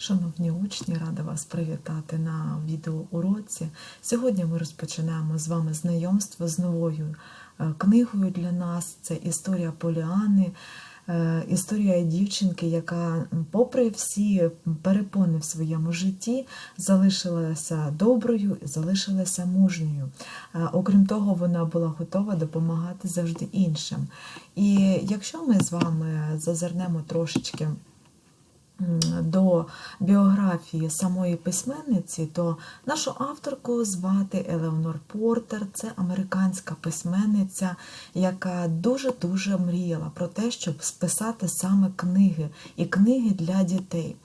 Шановні учні, рада вас привітати на відеоуроці. Сьогодні ми розпочинаємо з вами знайомство з новою е, книгою для нас. Це історія Поліани, е, історія дівчинки, яка, попри всі перепони в своєму житті, залишилася доброю і залишилася мужньою. Е, Окрім того, вона була готова допомагати завжди іншим. І якщо ми з вами зазирнемо трошечки до біографії самої письменниці, то нашу авторку звати Елеонор Портер. Це американська письменниця, яка дуже-дуже мріяла про те, щоб списати саме книги і книги для дітей.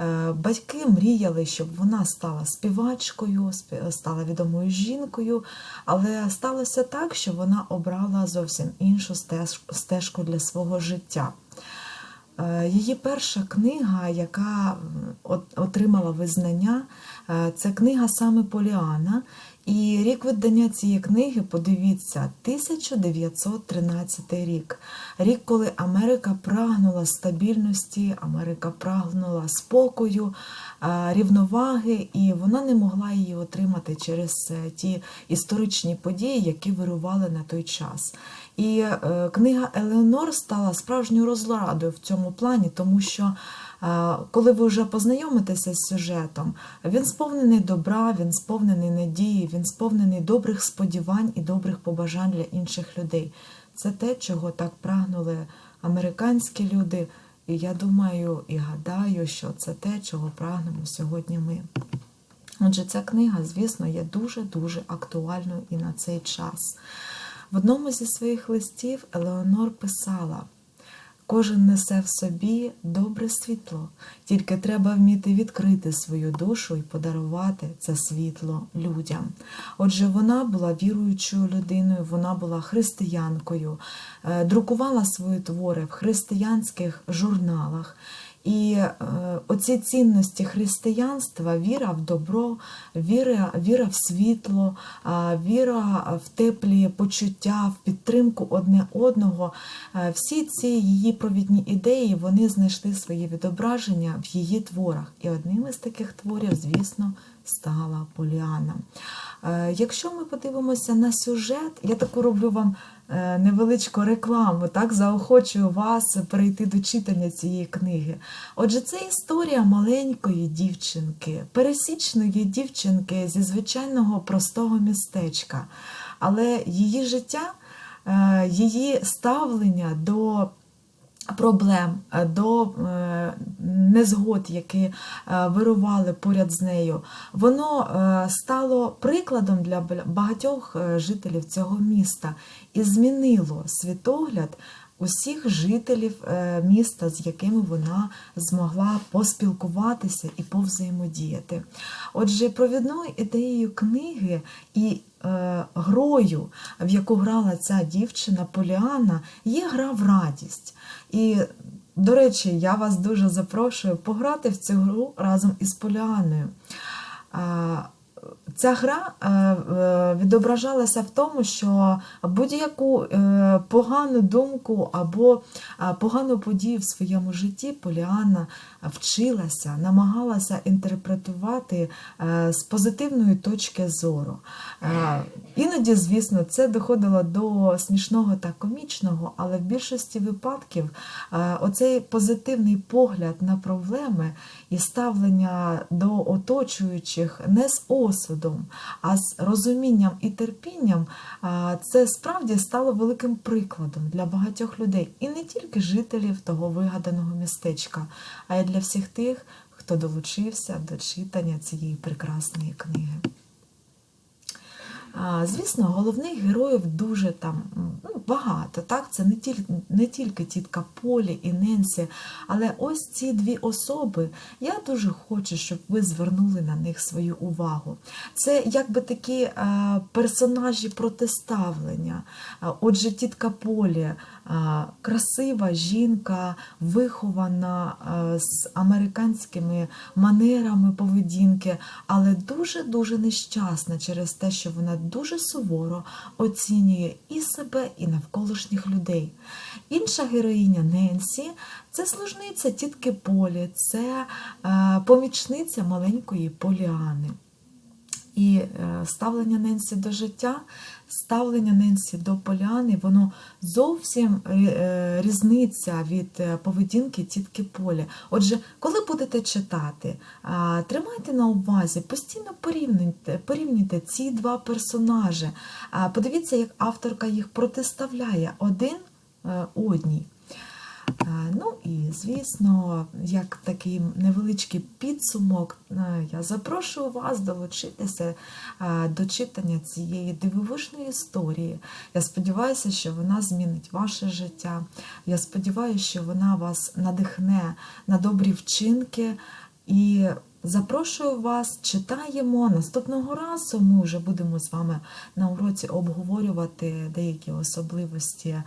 Е, Батьки мріяли, щоб вона стала співачкою, спі- стала відомою жінкою, але сталося так, що вона обрала зовсім іншу стежку для свого життя. Е, Її перша книга, яка отримала визнання, е, це книга саме Поліана. І рік видання цієї книги, подивіться, 1913 рік. Рік, коли Америка прагнула стабільності, Америка прагнула спокою, е, рівноваги, і вона не могла її отримати через е, ті історичні події, які вирували на той час. І е, книга Елеонор стала справжньою розладою в цьому плані, тому що коли ви вже познайомитеся з сюжетом, він сповнений добра, він сповнений надії, він сповнений добрих сподівань і добрих побажань для інших людей. Це те, чого так прагнули американські люди. І я думаю і гадаю, що це те, чого прагнемо сьогодні ми. Отже, ця книга, звісно, є дуже-дуже актуальною і на цей час. В одному зі своїх листів Елеонор писала: кожен несе в собі добре світло, тільки треба вміти відкрити свою душу і подарувати це світло людям. Отже, вона була віруючою людиною, вона була християнкою, е, друкувала свої твори в християнських журналах. І е, оці цінності християнства, віра в добро, віра, віра в світло, віра в теплі почуття, в підтримку одне одного, е, всі ці її провідні ідеї вони знайшли своє відображення в її творах. І одним із таких творів, звісно, стала Поліана. Е, Якщо ми подивимося на сюжет, я таку роблю вам невеличку рекламу, так заохочую вас перейти до читання цієї книги. Отже, це історія маленької дівчинки, пересічної дівчинки зі звичайного простого містечка. Але її життя, е, її ставлення до проблем, е, до е, незгод, які е, вирували поряд з нею, воно стало прикладом для багатьох жителів цього міста і змінило світогляд усіх жителів е, міста, з якими вона змогла поспілкуватися і повзаємодіяти. Отже, провідною ідеєю книги і е, грою, в яку грала ця дівчина Поліана, є гра в радість. І, до речі, я вас дуже запрошую пограти в цю гру разом із Поліаною. Ця гра е, відображалася в тому, що будь-яку е, погану думку або е, погану подію в своєму житті Поліана вчилася, намагалася інтерпретувати з позитивної точки зору. Іноді, звісно, це доходило до смішного та комічного, але в більшості випадків оцей позитивний погляд на проблеми і ставлення до оточуючих не з осудом, а з розумінням і терпінням, це справді стало великим прикладом для багатьох людей, і не тільки жителів того вигаданого містечка, а й для всіх тих, хто долучився до читання цієї прекрасної книги. Звісно, головних героїв дуже там ну, багато. Так? Це не тільки, не тільки тітка Полі і Ненсі, але ось ці дві особи. Я дуже хочу, щоб ви звернули на них свою увагу. Це якби такі е, персонажі протиставлення. Отже, тітка Полі, красива жінка, вихована з американськими манерами поведінки, але дуже-дуже нещасна через те, що вона дуже суворо оцінює і себе, і навколишніх людей. Інша героїня Ненсі це служниця тітки Полі, це е, помічниця маленької Поліани. І е, ставлення Ненсі до життя, ставлення Ненсі до Поліани, воно зовсім е, різниця від е, поведінки тітки Полі. Отже, коли будете читати, тримайте на увазі, постійно порівнюйте, порівнюйте ці два персонажі. Подивіться, як авторка їх протиставляє один е, одній. Е, Ну і звісно, як такий невеличкий підсумок, е, я запрошую вас долучитися е, до читання цієї дивовижної історії. Я сподіваюся, що вона змінить ваше життя. Я сподіваюся, що вона вас надихне на добрі вчинки. І запрошую вас, читаємо. Наступного разу ми вже будемо з вами на уроці обговорювати деякі особливості е,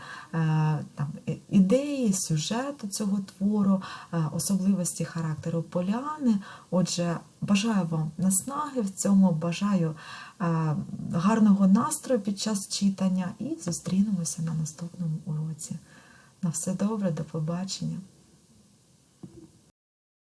там, ідеї, сюжету цього твору, е, особливості характеру Поліани. Отже, бажаю вам наснаги в цьому, бажаю е, гарного настрою під час читання і зустрінемося на наступному уроці. На все добре, до побачення.